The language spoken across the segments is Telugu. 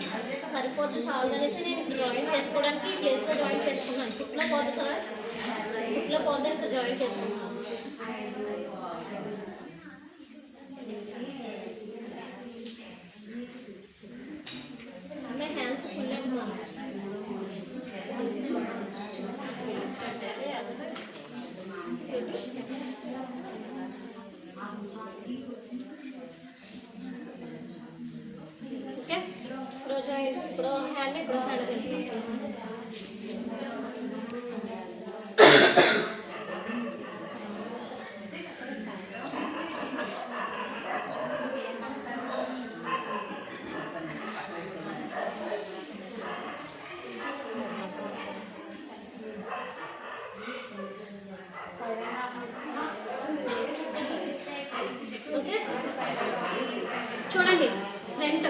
సరిపోతే చాలు అనేసి నేను ఇక్కడ జాయిన్ చేసుకోవడానికి ఈ ప్లేస్లో జాయిన్ చేసుకున్నాను ఫుట్లో పోదు కదా ఫుట్లో పోతే ఇక్కడ జాయిన్ చేసుకున్నాను అమ్మాయి ఇప్పుడు ఇప్పుడు హ్యాండ్ ఇప్పుడు హ్యాండ్ చూడండి ఫ్రంట్.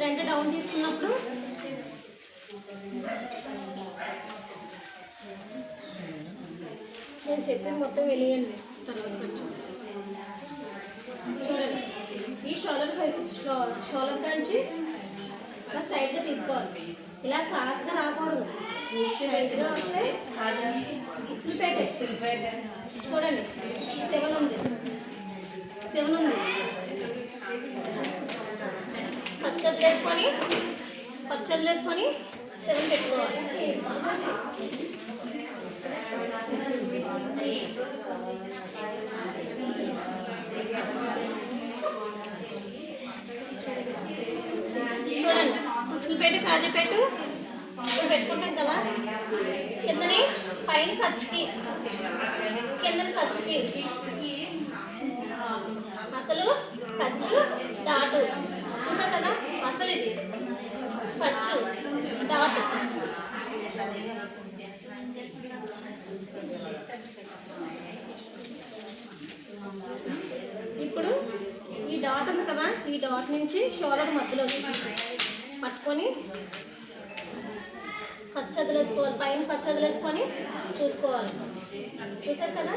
రెండు డౌన్ తీసుకున్నప్పుడు నేను చెప్పిన మొత్తం వెళ్ళియండి తర్వాత చూడండి ఈ షోలర్ షోలర్ కాంచి ఇలా స్ట్రైట్గా తీసుకోవాలి. ఇలా క్లాస్గా రాకూడదు. స్ట్రైట్గా వస్తే సిల్పేట చూడండి. సెవెన్ ఉంది. సెవెన్ ఉంది. వేసుకొని పచ్చళ్ళు వేసుకొని సెవెన్ పెట్టుకోవాలి. చూడండి పుచ్చులపేట కాజీపేటు ఇప్పుడు పెట్టుకుంటాం కదా కిందని పైన ఖర్చుకి కిందని ఖర్చుకి అసలు ఖర్చు దాటు ఇది ఖర్చు ఇప్పుడు ఈ డాట్ ఉంది కదా ఈ డాట్ నుంచి షోలకు మధ్యలో పట్టుకొని పచ్చదులు వేసుకోవాలి పైన పచ్చదులు వేసుకొని చూసుకోవాలి. చూసారు కదా?